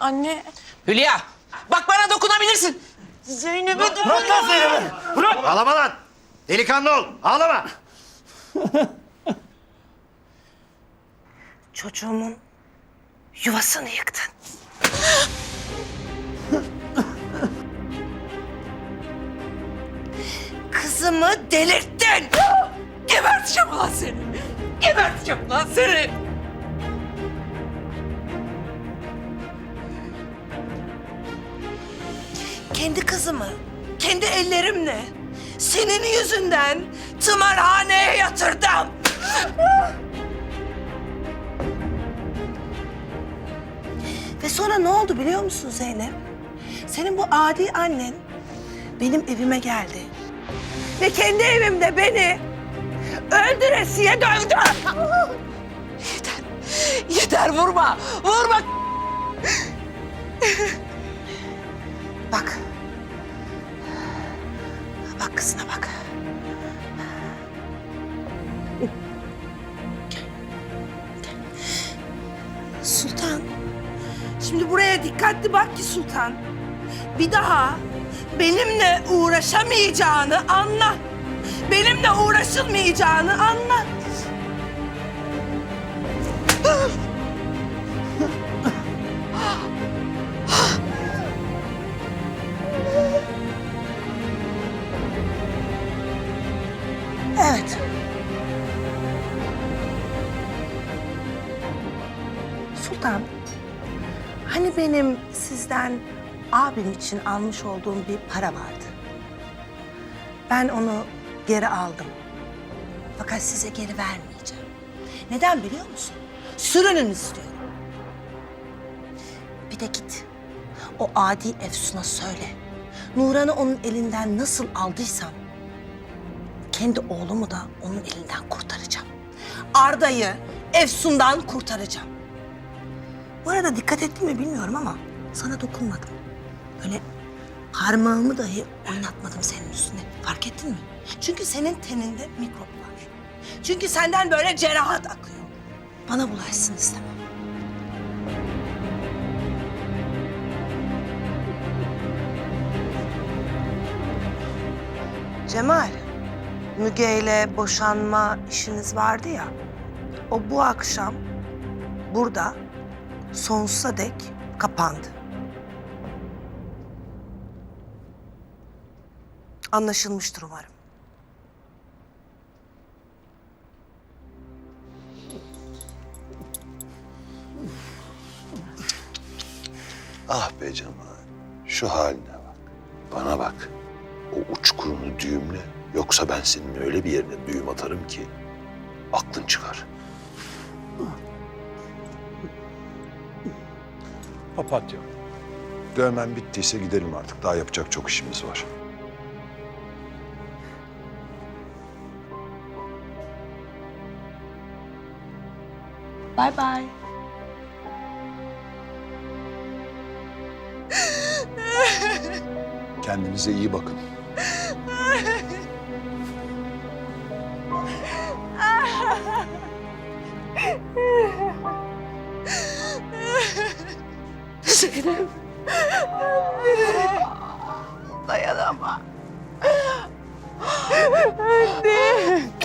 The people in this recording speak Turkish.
Anne. Hülya bak bana dokunabilirsin. Zeynep'e Bırak lan Zeynep'i. Bırak. Ağlama lan. Delikanlı ol. Ağlama. Çocuğumun yuvasını yıktın. Kızımı delirttin. Geberteceğim lan seni. Geberteceğim lan seni. Kendi kızımı, kendi ellerimle senin yüzünden tımarhaneye yatırdım. Ve sonra ne oldu biliyor musun Zeynep? Senin bu adi annen benim evime geldi. Ve kendi evimde beni öldüresiye dövdü. Yeter. Yeter vurma. Vurma. Bak. Kızına bak. Sultan. Şimdi buraya dikkatli bak ki Sultan. Bir daha benimle uğraşamayacağını anla. Benimle uğraşılmayacağını anla. Sultan, hani benim sizden abim için almış olduğum bir para vardı. Ben onu geri aldım. Fakat size geri vermeyeceğim. Neden biliyor musun? Sürünün istiyorum. Bir de git. O adi Efsun'a söyle. Nuran'ı onun elinden nasıl aldıysam kendi oğlumu da onun elinden kurtaracağım. Arda'yı Efsun'dan kurtaracağım. Bu arada dikkat ettin mi bilmiyorum ama sana dokunmadım. Böyle parmağımı dahi oynatmadım senin üstüne. Fark ettin mi? Çünkü senin teninde mikrop var. Çünkü senden böyle cerahat akıyor. Bana bulaşsın istemem. Cemal, Müge ile boşanma işiniz vardı ya. O bu akşam burada sonsuza dek kapandı. Anlaşılmıştır umarım. Ah be Cemal. Şu haline bak. Bana bak. O uçkurunu düğümle. Yoksa ben senin öyle bir yerine düğüm atarım ki aklın çıkar. Papatya. Dövmen bittiyse gidelim artık. Daha yapacak çok işimiz var. Bay bay. Kendinize iyi bakın. Zeynep. Dayanamam. Annem.